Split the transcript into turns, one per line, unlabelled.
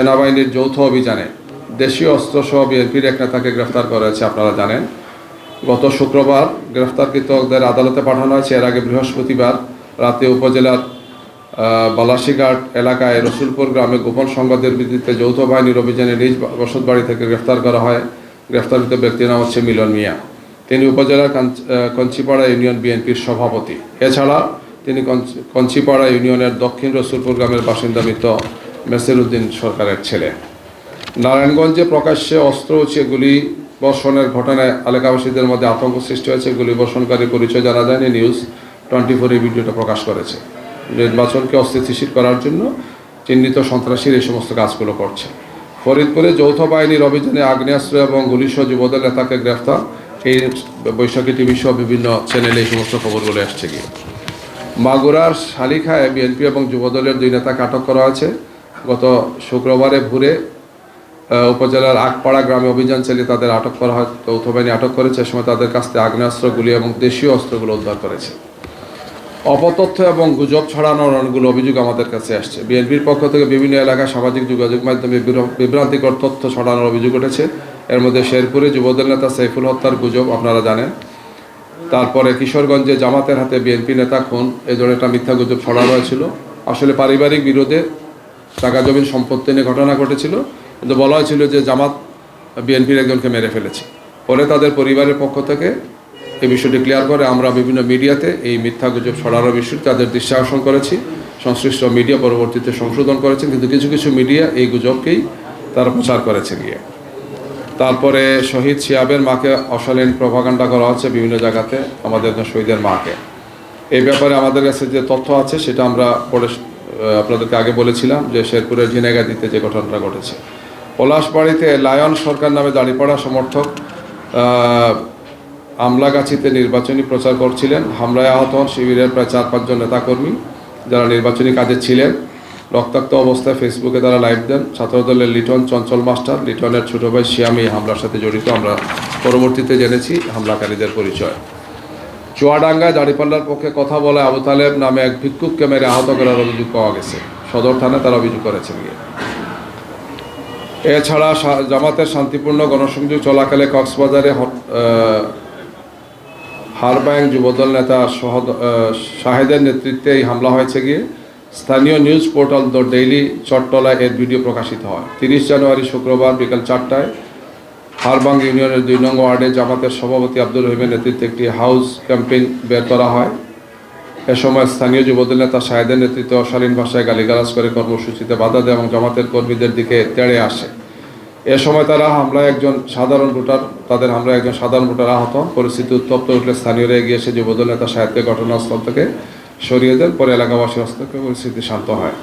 সেনাবাহিনীর যৌথ অভিযানে দেশীয় অস্ত্রসহ বিএনপির এক নেতাকে গ্রেফতার করা হয়েছে আপনারা জানেন। গত শুক্রবার গ্রেফতারকৃতদের আদালতে পাঠানো হয়েছে। এর আগে বৃহস্পতিবার রাতে উপজেলার বালাসীঘাট এলাকায় রসুলপুর গ্রামে গোপন সংবাদের ভিত্তিতে যৌথ বাহিনীর অভিযানে নিজ বসতবাড়ি থেকে গ্রেফতার করা হয়। গ্রেফতারকৃত ব্যক্তির নাম হচ্ছে মিলন মিয়া। তিনি উপজেলার কঞ্চিপাড়া ইউনিয়ন বিএনপির সভাপতি। এছাড়া তিনি কঞ্চিপাড়া ইউনিয়নের দক্ষিণ রসুলপুর গ্রামের বাসিন্দা মৃত মেসের উদ্দিন সরকারের ছেলে। নারায়ণগঞ্জে প্রকাশ্যে অস্ত্র উঁচিয়ে গুলি বর্ষণের ঘটনায় এলাকাবাসীদের মধ্যে আতঙ্ক সৃষ্টি হয়েছে। গুলি বর্ষণকারী পরিচয় জানা যায়নি। নিউজ টোয়েন্টি ফোর এই ভিডিওটা প্রকাশ করেছে। নির্বাচনকে অস্থিতিশীল করার জন্য চিহ্নিত সন্ত্রাসীর এই সমস্ত কাজগুলো করছে। ফরিদপুরে যৌথ বাহিনীর অভিযানে আগ্নেয়াস্ত্র এবং গুলিসহ যুবদল নেতাকে গ্রেফতার। এই বৈশাখী টিভি সহ বিভিন্ন চ্যানেলে এই সমস্ত খবরগুলো আসছে গিয়ে। মাগুরার শালিখায় বিএনপি এবং যুবদলের দুই নেতাকে আটক করা হয়েছে। গত শুক্রবারে ভোরে উপজেলার আগপাড়া গ্রামে অভিযান চালিয়ে তাদের আটক করা হয়। যৌথ বাহিনী আটক করেছে, এ সময় তাদের কাছ থেকে আগ্নেয়াস্ত্রগুলি এবং দেশীয় অস্ত্রগুলো উদ্ধার করেছে। অপতথ্য এবং গুজব ছড়ানোর অনেকগুলো অভিযোগ আমাদের কাছে আসছে। বিএনপির পক্ষ থেকে বিভিন্ন এলাকায় সামাজিক যোগাযোগ মাধ্যমে বিভ্র- বিভ্রান্তিকর তথ্য ছড়ানোর অভিযোগ উঠেছে। এর মধ্যে শেরপুরে যুবদল নেতা সাইফুল হত্যার গুজব, আপনারা জানেন। তারপরে কিশোরগঞ্জে জামাতের হাতে বিএনপি নেতা খুন এই ধরনের একটা মিথ্যা গুজব ছড়ানো হয়েছিল। আসলে পারিবারিক বিরোধে টাকা জমির সম্পত্তি নিয়ে ঘটনা ঘটেছিল। কিন্তু বলা হয়েছিল যে জামাত বিএনপির একজনকে মেরে ফেলেছে। পরে তাদের পরিবারের পক্ষ থেকে এই বিষয়টি ক্লিয়ার করে। আমরা বিভিন্ন মিডিয়াতে এই মিথ্যা গুজব ছড়ানোর বিষয়টি তাদের দৃষ্টি করেছি। সংশ্লিষ্ট মিডিয়া পরবর্তীতে সংশোধন করেছেন। কিন্তু কিছু কিছু মিডিয়া এই গুজবকেই তারা প্রচার করেছে গিয়ে। তারপরে শহীদ শিয়াবের মাকে অশালীন প্রভাকাণ্ডা করা হচ্ছে বিভিন্ন জায়গাতে। আমাদের শহীদের মাকে। এই ব্যাপারে আমাদের কাছে যে তথ্য আছে সেটা আমরা আহ, আপনাদেরকে আগে বলেছিলাম যে শেরপুরের ঝিনাইগাদিতে যে ঘটনাটা ঘটেছে। পলাশবাড়িতে লায়ন সরকার নামে দাঁড়িপাড়া সমর্থক আমলাগাছিতে নির্বাচনী প্রচার করছিলেন। হামলায় আহত হন শিবিরের প্রায় চার পাঁচজন নেতাকর্মী যারা নির্বাচনী কাজে ছিলেন। রক্তাক্ত অবস্থায় ফেসবুকে তারা লাইভ দেন। ছাত্রদলের লিটন চঞ্চল মাস্টার, লিটনের ছোট ভাই শিয়ামি হামলার সাথে জড়িত। আমরা পরবর্তীতে জেনেছি হামলাকারীদের পরিচয়। চুয়াডাঙ্গায় দাঁড়িপাল্লার পক্ষে কথা বলে আবু তালেব নামে এক ভিক্ষুককে মেরে আহত করার অভিযোগ পাওয়া গেছে। সদর থানায় তারা অভিযোগ করেছেন গিয়ে। এছাড়া জামাতের শান্তিপূর্ণ গণসংযোগ চলাকালে কক্সবাজারে হারবায়ং যুবদল নেতা শাহেদের নেতৃত্বে এই হামলা হয়েছে গিয়ে স্থানীয় নিউজ পোর্টাল দ্য ডেইলি চট্টলায় এর ভিডিও প্রকাশিত হয়। তিরিশ জানুয়ারি শুক্রবার বিকাল চারটায় হারবাং ইউনিয়নের দুই নং ওয়ার্ডে জামাতের সভাপতি আব্দুর রহিমের নেতৃত্বে একটি হাউস ক্যাম্পেইন বের করা হয়। এ সময় স্থানীয় যুবদল নেতা শাহেদের নেতৃত্বে অশালীন ভাষায় গালিগালাজ করে কর্মসূচিতে বাধা দেয় এবং জামাতের কর্মীদের দিকে তেড়ে আসে। এ সময় তারা হামলায় একজন সাধারণ ভোটার, তাদের হামলায় একজন সাধারণ ভোটার আহত। পরিস্থিতি উত্তপ্ত উঠলে স্থানীয়রা এগিয়ে এসে যুবদল নেতা সাহেবকে ঘটনাস্থল থেকে সরিয়ে দেন। পরে এলাকাবাসী হস্তক্ষেপে পরিস্থিতি শান্ত হয়।